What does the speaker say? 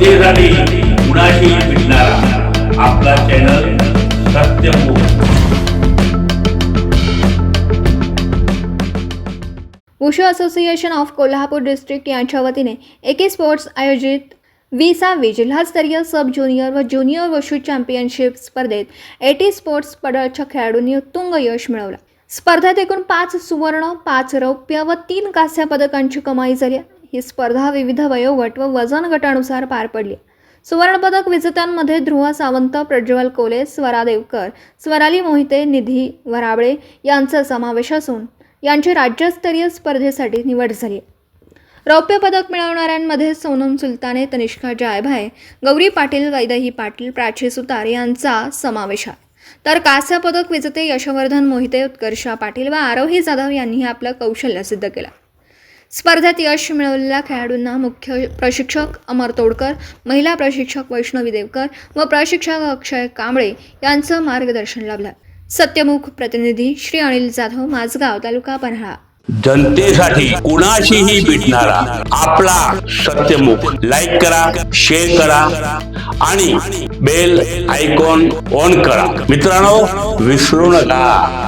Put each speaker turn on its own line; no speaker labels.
जनतेसाठी कुणाशी भेटणारा आपला channel Satyamukh
wushu association of Kolhapur district यांच्या वतीने एके स्पोर्ट्स आयोजित विसावी जिल्हास्तरीय सब ज्युनियर व ज्युनियर वशू चॅम्पियनशिप स्पर्धेत एटी स्पोर्ट्स पडळच्या खेळाडूंनी उत्तुंग यश मिळवला. स्पर्धेत एकूण पाच सुवर्ण पाच रौप्य व तीन कांस्य पदकांची कमाई झाली ही स्पर्धा विविध वयोगट व वजन गटानुसार पार पडली. सुवर्णपदक विजेत्यांमध्ये ध्रुव सावंत प्रज्वल कोले स्वरा देवकर स्वराली मोहिते निधी वराबळे यांचा समावेश असून यांची राज्यस्तरीय स्पर्धेसाठी निवड झाली. रौप्य पदक मिळवणाऱ्यांमध्ये सोनम सुलताने तनिष्का जायभाय गौरी पाटील वैदही पाटील प्राची सुतार यांचा समावेश आहे. तर कांस्य पदक विजेते यशवर्धन मोहिते उत्कर्षा पाटील व आरोही जाधव यांनी आपलं कौशल्य सिद्ध केलं. स्पर्धेत यश मिळवलेल्या खेळाडूंना मुख्य प्रशिक्षक अमर तोडकर महिला प्रशिक्षक वैष्णवी देवकर व प्रशिक्षक अक्षय कांबळे यांचं मार्गदर्शन लाभलं. सत्यमुख प्रतिनिधी श्री अनिल जाधव माझगाव तालुका पन्हाळा.
जनतेसाठी कुणाशीही भेटणारा आपला सत्यमुख. लाईक करा शेअर करा आणि बेल आयकॉन ऑन करा. मित्रांनो विसरू नका.